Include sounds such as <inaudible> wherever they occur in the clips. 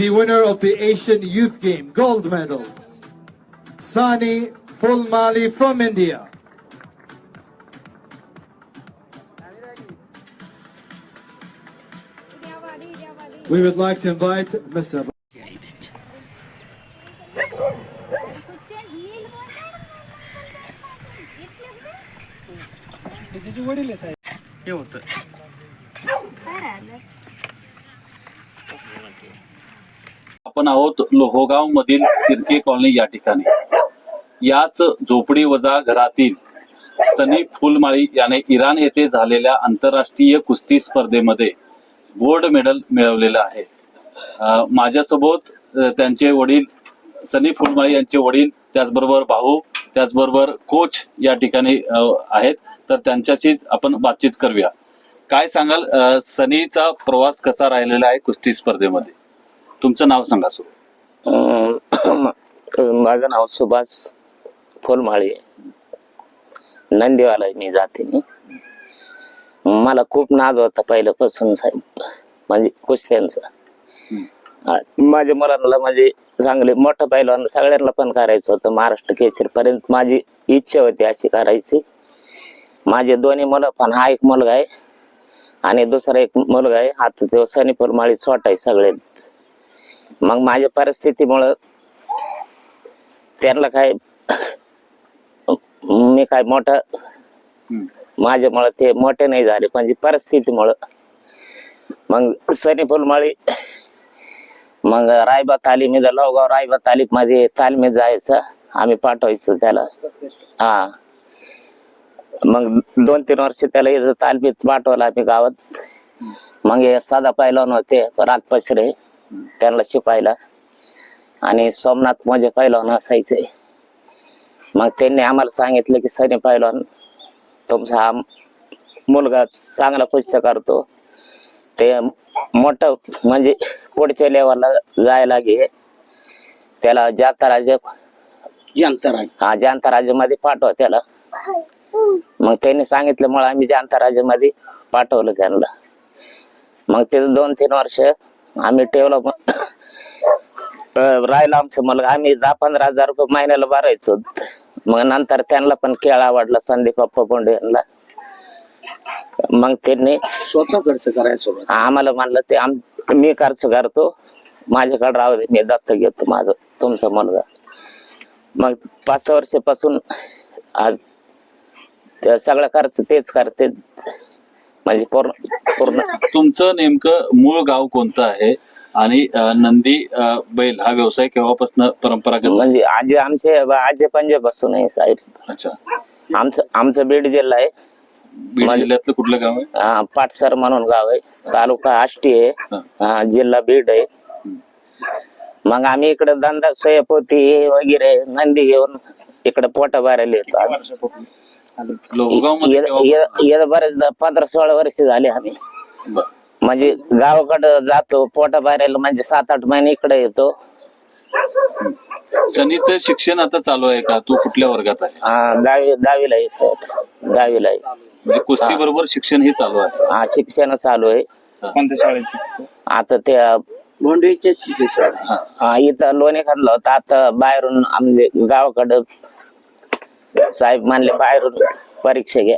the winner of the Asian Youth Game gold medal, Sani Fulmali from India. We would like to invite Mr. त्याचे वडील आहे साहेब हे होतं आपण आहोत लोहोगाव मधील चिरके कॉलनी या ठिकाणी. याच झोपडी वजा घरातील सनी फुलमाळी याने इराण येथे झालेल्या आंतरराष्ट्रीय कुस्ती स्पर्धेमध्ये गोल्ड मेडल मिळवलेलं आहे. माझ्यासोबत त्यांचे वडील सनी फुलमाळी यांचे वडील त्याचबरोबर भाऊ त्याचबरोबर कोच या ठिकाणी आहेत. तर त्यांच्याशी आपण बातचीत करूया. काय सांगाल अं, सनीचा प्रवास कसा राहिलेला आहे कुस्ती स्पर्धेमध्ये? तुमचं नाव सांगा सो. अं, <clears throat> माझं नाव सुभाष फुलमाळे. नंदीवाला मी जाते मला खूप नाद होता पहिल्यापासून साहेब. म्हणजे कुस्त्यांचा. माझ्या मुलांना म्हणजे चांगले मोठं पहिलवान सगळ्यांना पण करायचं होतं. महाराष्ट्र केसरी पर्यंत माझी इच्छा होती अशी करायची. माझे दोन्ही मुलं पण हा एक मुलगा आहे आणि दुसरा एक मुलगा आहे. आता तो सनी फुलमाळी स्वतः आहे सगळे मग माझ्या परिस्थितीमुळं त्यांना काय मी काय मोठं माझ्यामुळं ते मोठे नाही झाले म्हणजे परिस्थितीमुळं. मग सनी फुलमाळी मग रायबा तालीम इथं लवगाव रायबा तालीममध्ये तालमीत जायचं आम्ही पाठवायचो त्याला. हा. मग दोन तीन वर्ष त्याला इथं तालमीत पाठवलं आम्ही गावात. मग हे साधा पैलवान होते रात पसरे. त्यांना शिकवायला. आणि सोमनाथ माझे पैलवान असायचे. मग त्यांनी आम्हाला सांगितलं की सनी पैलवान तुमचा हा मुलगा चांगला कुस्त्या करतो ते मोठं म्हणजे पुढच्या लेवलला जायला घे त्याला जाता राजा हा जांता राज्यामध्ये पाठवा त्याला. मग त्यांनी सांगितल्यामुळे आम्ही जांता राज्यामध्ये पाठवलं त्यांना. मग ते दोन तीन वर्ष आम्ही ठेवलं अं, राहिलं आमचं मुलगा. आम्ही दहा पंधरा हजार रुपये महिन्याला भरायचो. मग नंतर त्यांना पण खेळ आवडला संदीप अप्पा बोंडे यांना मग त्यांनी स्वतः खर्च करायचो आम्हाला म्हणलं ते आम मी खर्च करतो. माझ्याकडे राहू दे मी दत्त घेतो माझं तुमचा मुलगा. मग पाच सहा वर्षापासून आज सगळा खर्च तेच करते. म्हणजे पूर्ण पूर्ण तुमचं नेमकं मूळ गाव कोणतं आहे? आणि अं, नंदी अं, बैल हा व्यवसाय केव्हापासून परंपरागत? म्हणजे आजी आमचे आजी पंजाबपासून आहे साहेब. अच्छा. आमचं आमचं बीड जिल्हा आहे. बीड म्हणजे- जिल्ह्यातलं कुठलं गाव आहे? हा, पाटसर म्हणून गाव आहे. तालुका आष्टी आहे. हा, जिल्हा बीड आहे. मग आम्ही इकडे धंदा सोयापोती वगैरे नंदी घेऊन इकडे पोटा भरायला येतो. मध्ये येत बरेच पंधरा सोळा वर्ष झाले आम्ही. म्हणजे गावाकडे जातो पोटा भरायला म्हणजे सात आठ महिने इकडे येतो. सनीचं शिक्षण आता चालू आहे का? तू कुठल्या वर्गात आहे? हा, दहावी दहावीला आहे सर. दहावीला आहे. म्हणजे कुस्ती बरोबर शिक्षण हे चालू आहे. हा शिक्षण चालू आहे. कोणत्या शाळेची आता ते लोंढेच्या तिथे शाळा. हा. हा, इथं लोणी खाल्लं होतं. आता बाहेरून म्हणजे गावाकडं साहेब म्हणले बाहेरून परीक्षा घ्या.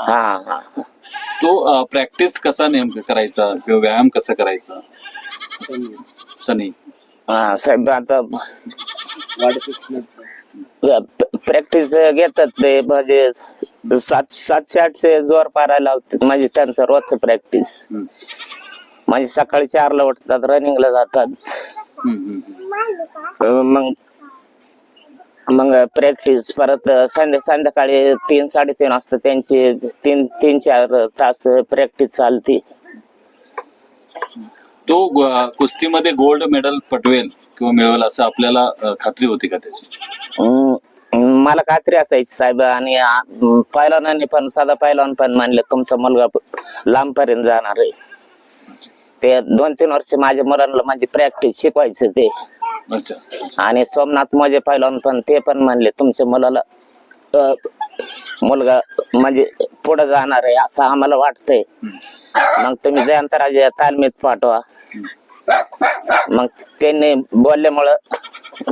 हा हा. तो प्रॅक्टिस कसा नेमकं करायचा किंवा व्यायाम कसा करायचा? सनी. हा साहेब आता. प्रॅक्टिस घेतात ते म्हणजे सात सातशे आठशे जोर पारायला लावतात. म्हणजे त्यांचं रोजचं प्रॅक्टिस. म्हणजे सकाळी चारला उठतात रनिंगला जातात. मग मग प्रॅक्टिस परत संध्या संध्याकाळी तीन साडेतीन वाजता त्यांची तीन तीन चार तास प्रॅक्टिस चालते. तो कुस्तीमध्ये गोल्ड मेडल पटवेल किंवा मिळवेल असं आपल्याला खात्री होती का त्याची? मला खात्री असायची साहेब आणि पैलवानांनी पण साधा पैलवान पण म्हणले तुमचा मुलगा लांब पर्यंत जाणार आहे. ते दोन तीन वर्ष माझ्या मुलांना म्हणजे प्रॅक्टिस शिकवायचं ते. अच्छा. आणि सोमनाथ माझे पैलवान पण ते पण म्हणले तुमच्या मुलाला अं, मुलगा म्हणजे पुढे जाणार आहे असं आम्हाला वाटतंय. मग तुम्ही जयंतराजे तालमीत पाठवा. मग त्यांनी बोलल्यामुळं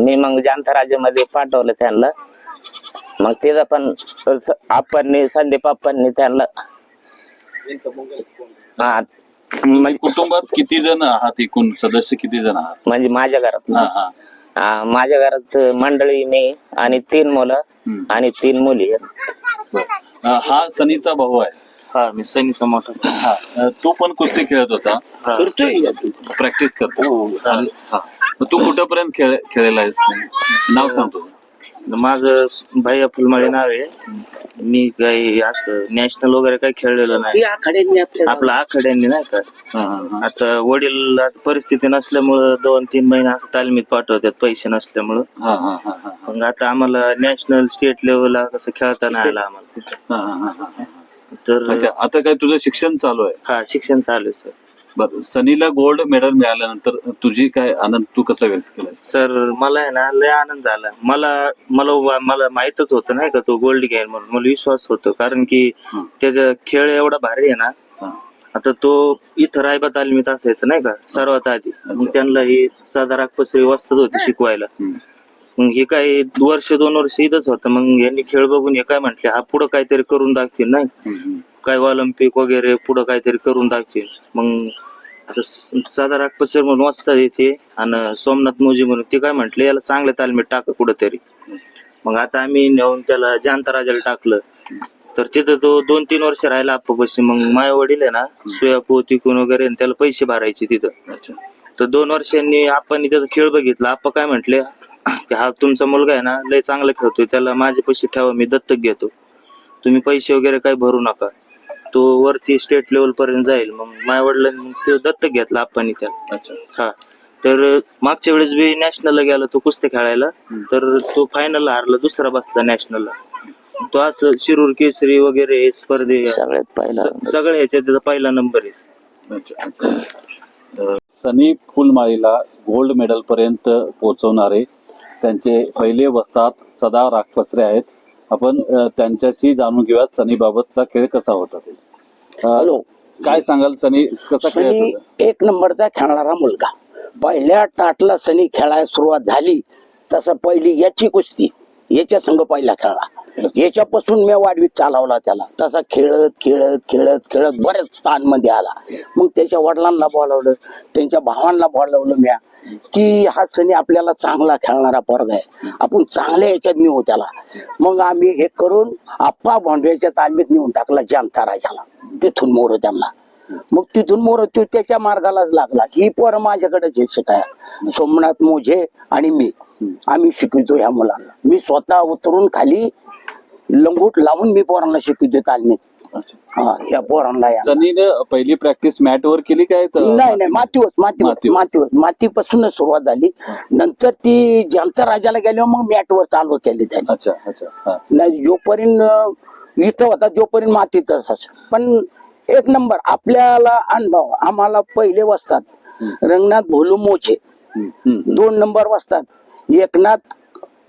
मी मग जांथराजेमध्ये पाठवलं त्यांना. मग तिथं पण स- आप्पांनी संदीप आप्पांनी त्यांना हा म्हणजे कुटुंबात किती जण आहात एकूण? सदस्य किती जण आहात? म्हणजे माझ्या घरात हा हा. हा, माझ्या घरात मंडळी मी आणि तीन मुलं हम्म. आणि तीन मुली. अं, हा सनीचा भाऊ आहे. हा मी सनीचा मोठा. हा अं, तो पण कुस्ती खेळत होता. प्रॅक्टिस करतो. आणि- हा. मग तू कुठेपर्यंत खेळ खेळलेला आहेस? नाव सांगतो. माझं भैया फुलमाळी नाव आहे. मी काही असं नॅशनल वगैरे काही खेळलेलं नाही. आपलं आखाड्यांनी नाही का. आता वडील आता परिस्थिती नसल्यामुळं दोन तीन महिने असं तालमीत पाठवतात पैसे नसल्यामुळं. हा, हा, हा, हा, मग आता आम्हाला नॅशनल स्टेट लेवलला कसं खेळता नाही आलं आम्हाला. हा, हा, हा, हा. तर अच्छा आता काय तुझं शिक्षण चालू आहे? हा शिक्षण चालू आहे सर बरं सनीला गोल्ड मेडल मिळाल्यानंतर तुझी काय आनंद तू कसा व्यक्त केलास सर मला आहे ना लय आनंद झाला मला मला मला माहितच होतं नाही का तो गोल्ड घेईल म्हणून मला विश्वास होतो कारण की. त्याचा खेळ एवढा भारी आहे ना. आता तो इथं रायबा तालमीत असायचं नाही का सर्वात आधी मग. त्यांना ही साधा रागपसरी वस्तात होती शिकवायला. मग हे काय वर्ष दोन वर्ष इथंच होतं मग यांनी खेळ बघून हे काय म्हटले हा पुढं काहीतरी करून दाखवेल नाही. काय ऑलिम्पिक वगैरे पुढं काहीतरी करून दाखवेल मग आता साधा रागपसर म्हणून वाचतात येते आणि सोमनाथ मोजी म्हणून ते काय म्हटले याला चांगल्या तालमीत टाका कुठंतरी. मग आता आम्ही नेऊन त्याला जांता राजाला टाकलं. तर तिथं तो दोन तीन वर्ष राहिला आप्पापाशी मग माझ्या वडील आहे ना सोया पोतिकून वगैरे आणि त्याला पैसे भरायचे तिथं. तर दोन वर्षांनी आपण त्याचा खेळ बघितला. आप्पा काय म्हटले की हा तुमचा मुलगा आहे ना लय चांगला खेळतोय. त्याला माझे पैसे ठेवा मी दत्तक घेतो. तुम्ही पैसे वगैरे काही भरू नका. तो वरती स्टेट लेवल पर्यंत जाईल. मग माझ्या वडिलांनी मग ते दत्तक घेतला आप्पानी त्याला. अच्छा. हा. तर मागच्या वेळेस बी नॅशनलला गेला तो कुस्ती खेळायला. तर तो फायनलला हारला दुसरा बसला नॅशनलला तो असं शिरूर केसरी वगैरे हे स्पर्धे सगळ्यात पहिला स- सगळ्या ह्याच्यात त्याचा पहिला नंबर आहे. अच्छा अच्छा. अं, सनी फुलमाळीला गोल्ड मेडल पर्यंत पोहोचवणारे त्यांचे पहिले वस्तात सदा राखपसरे आहेत. आपण त्यांच्याशी जाणून घेऊयात सनी बाबतचा खेळ कसा होता ते. हॅलो. काय सांगाल सनी कसा होता एक नंबरचा खेळणारा मुलगा. पहिल्या टाटला सनी खेळायला सुरुवात झाली तसं पहिली याची कुस्ती. याच्या संघ पहिला खेळला. याच्यापासून मी वाढवीत चालवला त्याला. तसा खेळत खेळत खेळत खेळत बऱ्याच ताणमध्ये आला. मग त्याच्या वडिलांना बोलावलं त्यांच्या भावांना बोलावलं म्या की हा सनी आपल्याला चांगला खेळणारा पोरगा आहे. आपण चांगल्या याच्यात नेऊ त्याला. मग आम्ही हे करून आप्पा भोंडव्याच्या तालमीत नेऊन टाकला जनता राजाला तिथून मोर त्यांना. मग तिथून मोर तो त्याच्या मार्गालाच लागला. ही पोरं माझ्याकडेच आहे शिकाया सोमनाथ मोझे आणि मी. आम्ही शिकवतो ह्या मुलांना. मी स्वतः उतरून खाली लंगूट लावून मी पोरांना शिकवतो तालमीत. हा ह्या पोरांना या. सनीने पहिली प्रॅक्टिस मॅट वर केली काय तर- नाही नाही मातीवर मातीवर मातीवर. मातीपासूनच सुरुवात झाली. नंतर ती जनता राजाला गेल्यावर मग मॅटवर चालू केली त्याने. अच्छा अच्छा हा. नाही जोपर्यंत इथं होता जोपर्यंत मातीतच असे. पण एक नंबर आपल्याला अनुभव आम्हाला पहिले वाजतात. रंगनाथ भोलू मोचे. हम्म, हम्म, दोन नंबर वाजतात. एकनाथ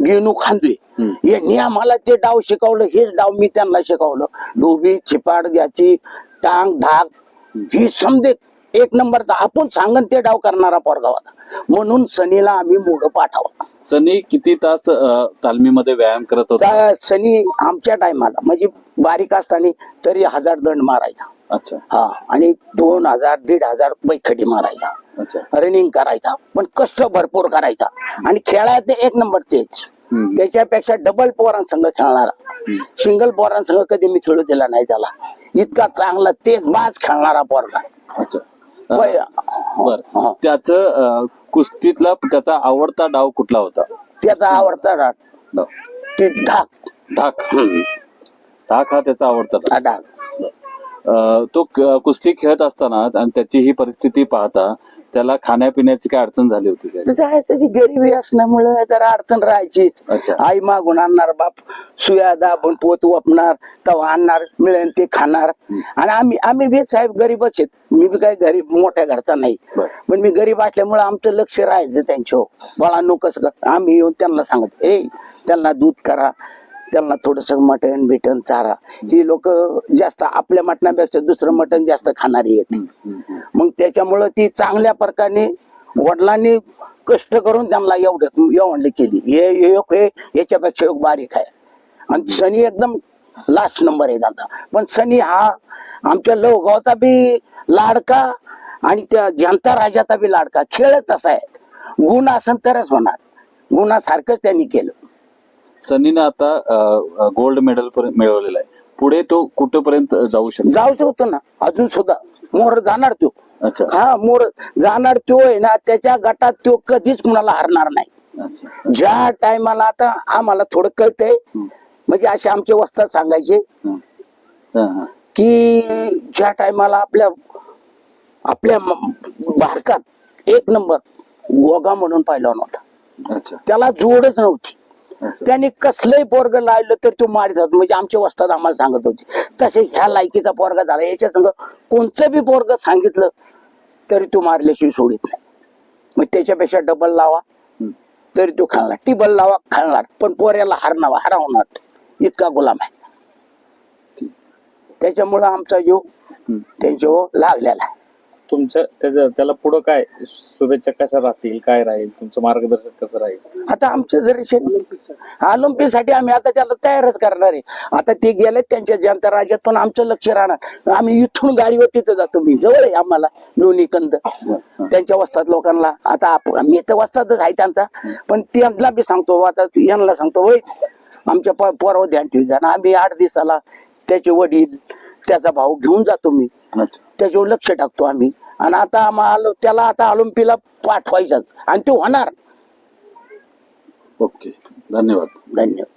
गेनू खांदे. यांनी आम्हाला ते डाव शिकवलं हेच डाव मी त्यांना शिकवलं. डोबी चिपाड ज्याची टांग धाक ही समजे एक नंबर आपण सांगन ते डाव करणारा पोरगा होता. म्हणून सनीला आम्ही मोठं पाठवलं सनी किती तास तालमीमध्ये व्यायाम करत होता? सनी आमच्या टायमाला म्हणजे बारीक असताना तरी हजार दंड मारायचा. अच्छा. हा आणि दोन हजार दीड हजार बैखडी मारायचा. रनिंग करायचा पण कष्ट भरपूर करायचा. आणि खेळायचं एक नंबर तेच. त्याच्यापेक्षा डबल पोरांसंघ खेळणारा. सिंगल पोरांसंघ कधी मी खेळू दिला नाही त्याला. इतका चांगला तेच बाज खेळणारा पोरगा. पहिला. बर. हा. त्याच कुस्तीतला त्याचा आवडता डाव कुठला होता? त्याचा आवडता डाव. ते धाक ढाक. ढाक हा त्याचा आवडता. हा अं, तो कुस्ती खेळत असताना आणि त्याची ही परिस्थिती पाहता त्याला खाण्यापिण्याची काय अडचण झाली होती काय? आहे त्याची गरिबी असल्यामुळे जरा अडचण राहायचीच. अच्छा. आई मागून आणणार बाप सुया दाबून पोत वापणार तवा आणणार मिळेल ते खाणार. आणि आम्ही आम्ही बी साहेब गरीबच आहेत. मी बी काही गरीब मोठ्या घरचा नाही. बरं. पण मी गरीब असल्यामुळे आमचं लक्ष राहायचं त्यांच्यावर. बाळांनो कसं कर आम्ही येऊन त्यांना सांगत ए त्यांना दूध करा त्यांना थोडस मटण बिटन चारा. ही लोक जास्त आपल्या मटणापेक्षा दुसरं मटण जास्त खाणारी आहेत. मग त्याच्यामुळं ती चांगल्या प्रकारे वडिलांनी कष्ट करून त्यांना एवढं एवढली केली. हे योग हे याच्यापेक्षा योग बारीक आहे. आणि सनी एकदम लास्ट नंबर आहे दादा. पण सनी हा आमच्या लवगावचा बी लाडका आणि त्या जनता राजाचा बी लाडका. खेळ तसा आहे. गुण असेल तरच होणार. गुणासारखंच त्यांनी केलं. सनीने आता गोल्ड मेडल मिळवलेलं आहे. पुढे तो कुठपर्यंत जाऊ शकतो? जाऊ शकतो ना. अजून सुद्धा. मोर जाणार तो. अच्छा. हा मोर जाणार तो आहे ना त्याच्या गटात तो कधीच कुणाला हरणार नाही. अच्छा. ज्या टायमाला आता आम्हाला थोडं कळतंय म्हणजे असे आमचे वस्तात सांगायचे. की ज्या टायमाला आपल्या आपल्या भारतात एक नंबर गोगा म्हणून पाहिला नव्हता अच्छा. त्याला जोडच नव्हती. त्यांनी कसलंही पोरग लावलं तर तो मारित होता म्हणजे आमच्या वस्तात आम्हाला सांगत होते. तसे ह्या लायकीचा पोरगा झाला. याच्या संग कोणचं बी पोरग सांगितलं तरी तो मारल्याशिवाय सोडित नाही. मग त्याच्यापेक्षा डबल लावा. तरी तो खालणार टिबल लावा खालणार पण पोऱ्याला हरणावा. हरवणार. इतका गुलाम आहे. त्याच्यामुळं आमचा जीव. त्यांच्यावर लागलेला आहे. तुमचं त्याचं त्याला पुढं काय? शुभेच्छा कशा राहतील? काय राहील? तुमचं मार्गदर्शन कसं राहील? आता आमचं दर्शन ऑलिम्पिकसाठी आम्ही आता त्याला तयारच करणार आहे. आता ते गेले त्यांच्या जनता राज्यात पण आमचं लक्ष राहणार. आम्ही इथून गाडीवर तिथं जातो. मी जवळ आहे आम्हाला लोणी कंद. त्यांच्या वस्तात लोकांना. आता आप- मी तर वस्तातच आहे त्यांचा. पण त्यांना बी सांगतो आता यांना सांगतो वय आमच्या प- पोरावर ध्यान ठेवू आम्ही आठ दिवसाला त्याचे वडील त्याचा भाऊ घेऊन जातो मी. त्याच्यावर लक्ष टाकतो आम्ही. आणि आता आम्हाला त्याला आता ऑलिम्पिकला पाठवायचाच. आणि ते होणार. ओके. धन्यवाद. धन्यवाद.